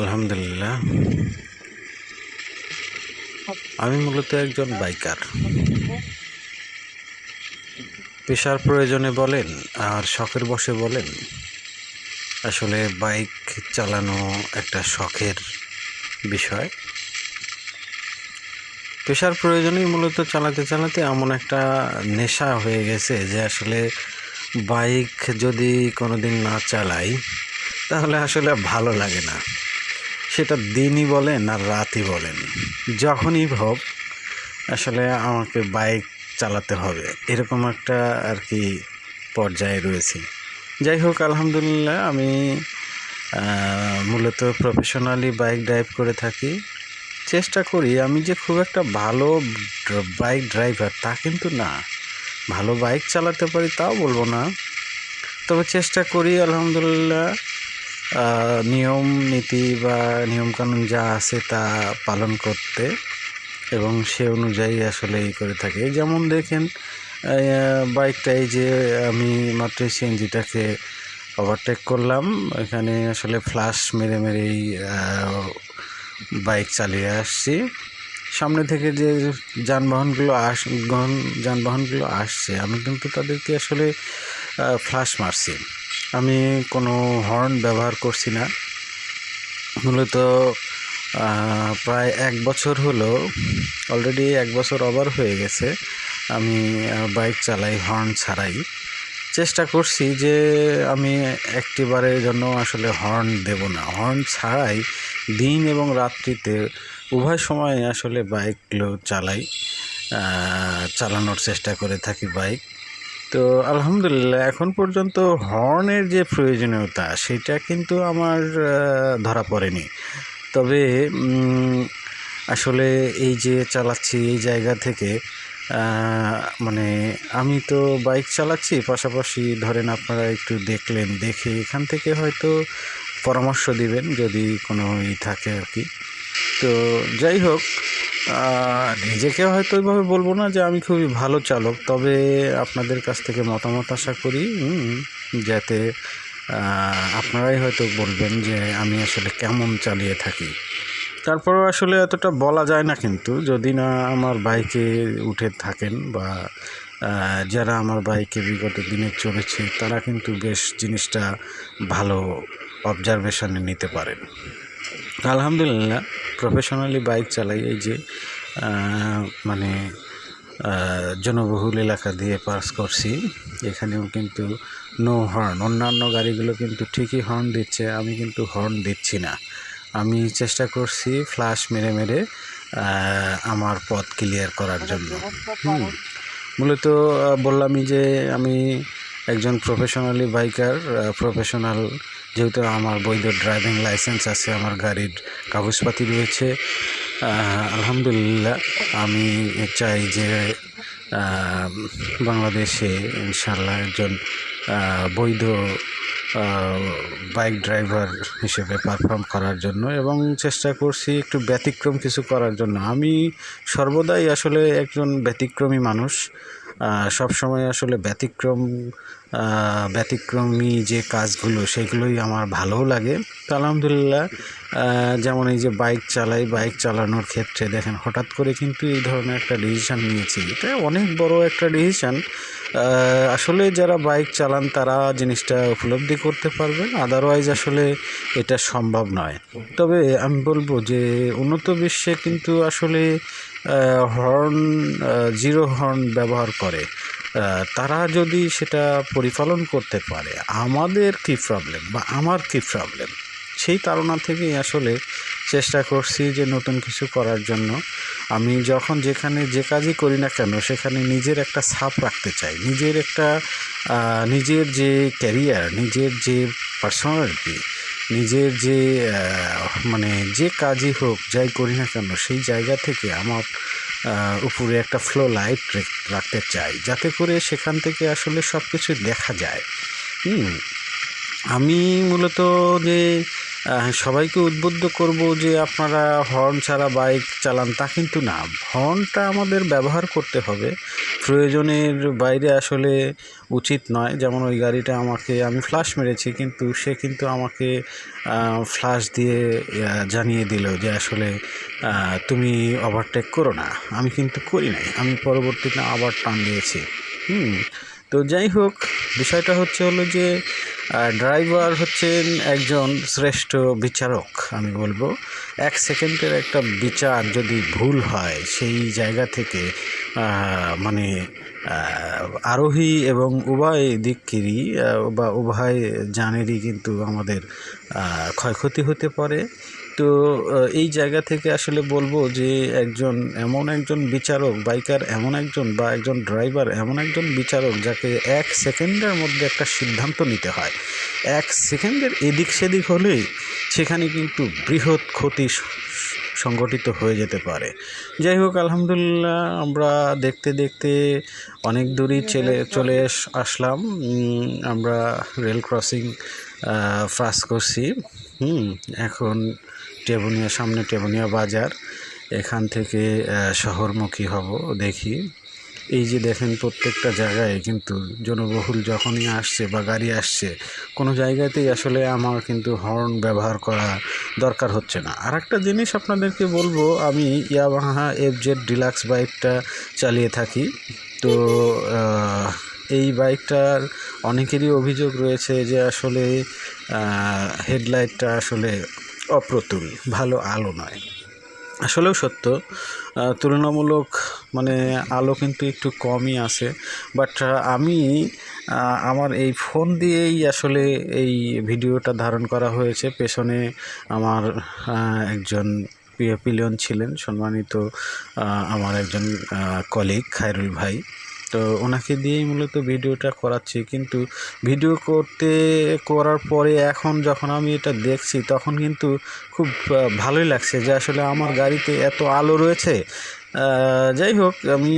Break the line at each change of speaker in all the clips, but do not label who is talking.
আলহামদুলিল্লাহ। আমি মূলত একজন বাইকার। পেশার প্রয়োজনে বলেন আর শখের বসে বলেন, আসলে বাইক চালানো একটা শখের বিষয়। পেশার প্রয়োজনেই মূলত চালাতে চালাতে এমন একটা নেশা হয়ে গেছে যে আসলে বাইক যদি কোনোদিন না চালাই, তাহলে আসলে ভালো লাগে না। সেটা দিনই বলেন আর রাতই বলেন। যখনই হোক, আসলে আমাকে বাইক চালাতে হবে। এরকম একটা আর কি পর্যায়ে রয়েছি। যাই হোক, আলহামদুলিল্লাহ আমি মূলত প্রফেশনালি বাইক ড্রাইভ করে থাকি। চেষ্টা করি, আমি যে খুব একটা ভালো বাইক ড্রাইভার তা কিন্তু না। ভালো বাইক চালাতে পারি তাও বলব না। তবে চেষ্টা করি, আলহামদুলিল্লাহ নিয়ম নীতি বা নিয়মকানুন যা আছে তা পালন করতে এবং সে অনুযায়ী আসলে এই করে থাকি। যেমন দেখেন আহ, বাইকটা এই যে আমি মাত্র সিএনজিটাকে ওভারটেক করলাম এখানে আসলে ফ্লাশ মেরে মেরেই বাইক চালিয়ে আসছি। সামনে থেকে যে যানবাহনগুলো আস যানবাহনগুলো আসছে আমি কিন্তু তাদেরকে আসলে ফ্লাশ মারছি। আমি কোনো হর্ন ব্যবহার করছি না। মূলত প্রায় এক বছর হলো অলরেডি এক বছর ওভার হয়ে গেছে, আমি বাইক চালাই, হর্ন ছাড়াই। চেষ্টা করছি যে আমি একটিবারের জন্য আসলে হর্ন দেব না। হর্ন ছাড়াই দিন এবং রাত্রিতে উভয় সময় আসলে বাইকগুলো চালাই চালানোর চেষ্টা করে থাকি বাইক তো আলহামদুলিল্লাহ, এখন পর্যন্ত হর্নের যে প্রয়োজনীয়তা, সেটা কিন্তু আমার ধরা পড়েনি। তবে আসলে এই যে চালাচ্ছি এই জায়গা থেকে মানে আমি তো বাইক চালাচ্ছি, পাশাপাশি ধরেন আপনারা একটু দেখলেন, দেখে এখান থেকে হয়তো পরামর্শ দিবেন, যদি কোনো ই থাকে আর কি। তো যাই হোক নিজেকে হয়তো ওইভাবে বলব না যে আমি খুবই ভালো চালক, তবে আপনাদের কাছ থেকে মতামত আশা করি যাতে আপনারাই হয়তো বলবেন যে আমি আসলে কেমন চালিয়ে থাকি। তারপরেও আসলে এতটা বলা যায় না কিন্তু, যদি না আমার বাইকে উঠে থাকেন বা যারা আমার বাইকে বিগত দিনে চলেছে তারা কিন্তু বেশ জিনিসটা ভালো অবজারভেশনে নিতে পারেন। আলহামদুলিল্লাহ প্রফেশনালি বাইক চালাই এই যে মানে জনবহুল এলাকা দিয়ে পাস করছি। এখানেও কিন্তু নো হর্ন অন্যান্য গাড়িগুলো কিন্তু ঠিকই হর্ন দিচ্ছে, আমি কিন্তু হর্ন দিচ্ছি না। আমি চেষ্টা করছি ফ্লাশ মেরে মেরে আমার পথ ক্লিয়ার করার জন্য। হুম, মূলত বললামই যে আমি একজন প্রফেশনালি বাইকার প্রফেশনাল যেহেতু আমার বৈধ ড্রাইভিং লাইসেন্স আছে, আমার গাড়ির কাগজপাতি রয়েছে আলহামদুলিল্লাহ আমি চাই যে বাংলাদেশে ইনশাল্লাহ একজন বৈধ বাইক ড্রাইভার হিসেবে পারফর্ম করার জন্য এবং চেষ্টা করছি একটু ব্যতিক্রম কিছু করার জন্য। আমি সর্বদাই আসলে একজন ব্যতিক্রমী মানুষ। সবসময় আসলে ব্যতিক্রম ব্যতিক্রমী যে কাজগুলো সেগুলোই আমার ভালোও লাগে। তো আলহামদুলিল্লাহ যেমন এই যে বাইক চালাই বাইক চালানোর ক্ষেত্রে দেখেন হঠাৎ করে কিন্তু এই ধরনের একটা ডিসিশান নিয়েছি। এটা অনেক বড় একটা ডিসিশান আসলে যারা বাইক চালান, তারা জিনিসটা উপলব্ধি করতে পারবেন আদারওয়াইজ আসলে এটা সম্ভব নয়। তবে আমি বলব যে, উন্নত বিশ্বে কিন্তু আসলে হর্ন জিরো হর্ন ব্যবহার করে। তারা যদি সেটা পরিপালন করতে পারে, আমাদের কি প্রবলেম বা আমার কি প্রবলেম সেই তাড়না থেকেই আসলে চেষ্টা করছি যে নতুন কিছু করার জন্য। আমি যখন যেখানে যে কাজই করি না কেন, সেখানে নিজের একটা ছাপ রাখতে চাই। নিজের একটা নিজের যে ক্যারিয়ার নিজের যে পার্সোনালিটি নিজের যে মানে যে কাজই হোক, যাই করি না কেন, সেই জায়গা থেকে আমার উপরে একটা ফ্লো লাইট রাখতে চাই। যাতে করে সেখান থেকে আসলে সব কিছু দেখা যায়। হুম, আমি মূলত যে সবাইকে উদ্বুদ্ধ করব যে আপনারা হর্ন ছাড়া বাইক চালান, তা কিন্তু না। হর্নটা আমাদের ব্যবহার করতে হবে। প্রয়োজনের বাইরে আসলে উচিত নয়। যেমন ওই গাড়িটা আমাকে, আমি ফ্লাশ মেরেছি, কিন্তু সে কিন্তু আমাকে ফ্লাশ দিয়ে জানিয়ে দিল যে আসলে তুমি ওভারটেক করো না। আমি কিন্তু করি নাই। আমি পরবর্তীতে আবার টান দিয়েছি। হুম। তো যাই হোক, বিষয়টা হচ্ছে হলো যে ড্রাইভার হচ্ছেন একজন শ্রেষ্ঠ বিচারক, আমি বলব। এক সেকেন্ডের একটা বিচার যদি ভুল হয়, সেই জায়গা থেকে মানে আরোহী এবং উভয় দিককেরই বা উভয় জানেরই কিন্তু আমাদের ক্ষয়ক্ষতি হতে পারে। তো এই জায়গা থেকে আসলে বলব যে একজন এমন একজন বিচারক বাইকার এমন একজন বা একজন ড্রাইভার এমন একজন বিচারক যাকে এক সেকেন্ডের মধ্যে একটা সিদ্ধান্ত নিতে হয়। এক সেকেন্ডের এদিক সেদিক হলেই সেখানে কিন্তু বৃহৎ ক্ষতি সংগঠিত হয়ে যেতে পারে। যাই হোক আলহামদুলিল্লাহ আমরা দেখতে দেখতে অনেক দূরই চলে চলে আসলাম। আমরা রেল ক্রসিং ক্রস করছি। হুম এখন টেবুনিয়া, সামনে টেবুনিয়া বাজার। এখান থেকে শহরমুখী হব, দেখি। এই যে দেখেন, প্রত্যেকটা জায়গায় কিন্তু জনবহুল যখনই আসছে বা গাড়ি আসছে, কোনো জায়গাতেই আসলে আমার কিন্তু হর্ন ব্যবহার করা দরকার হচ্ছে না। আর একটা জিনিস আপনাদেরকে বলব, আমি ইয়ামাহা এফ জেড ডিলাক্স বাইকটা চালিয়ে থাকি। তো এই বাইকটার অনেকেরই অভিযোগ রয়েছে যে আসলে হেডলাইটটা আসলে অপ্রতুল, ভালো আলো নয়। আসলেও সত্য তুলনামূলক মানে আলো কিন্তু একটু কমই আছে। বাট আমি আমার এই ফোন দিয়েই আসলে এই ভিডিওটা ধারণ করা হয়েছে। পেছনে আমার একজন প্রিয় পিলিয়ন ছিলেন, সম্মানিত আমার একজন কলিগ খায়রুল ভাই। তো ওনাকে দিয়েই মূলত ভিডিওটা করাচ্ছি। কিন্তু ভিডিও করতে, করার পরে এখন যখন আমি এটা দেখছি, তখন কিন্তু খুব ভালোই লাগছে যে আসলে আমার গাড়িতে এত আলো রয়েছে। যাই হোক, আমি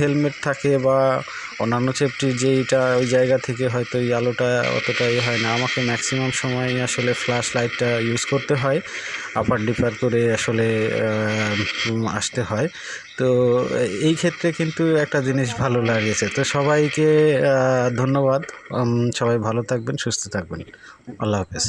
হেলমেট থাকে বা অন্যান্য সেফটির যেইটা ওই জায়গা থেকে হয়তো এই আলোটা অতটাই হয় না। আমাকে ম্যাক্সিমাম সময় আসলে ফ্ল্যাশ লাইটটা ইউজ করতে হয় আপার ডিপার করে আসলে আসতে হয়। তো এই ক্ষেত্রে কিন্তু একটা জিনিস ভালো লাগেছে। তো সবাইকে ধন্যবাদ। সবাই ভালো থাকবেন, সুস্থ থাকবেন। আল্লাহ হাফেজ।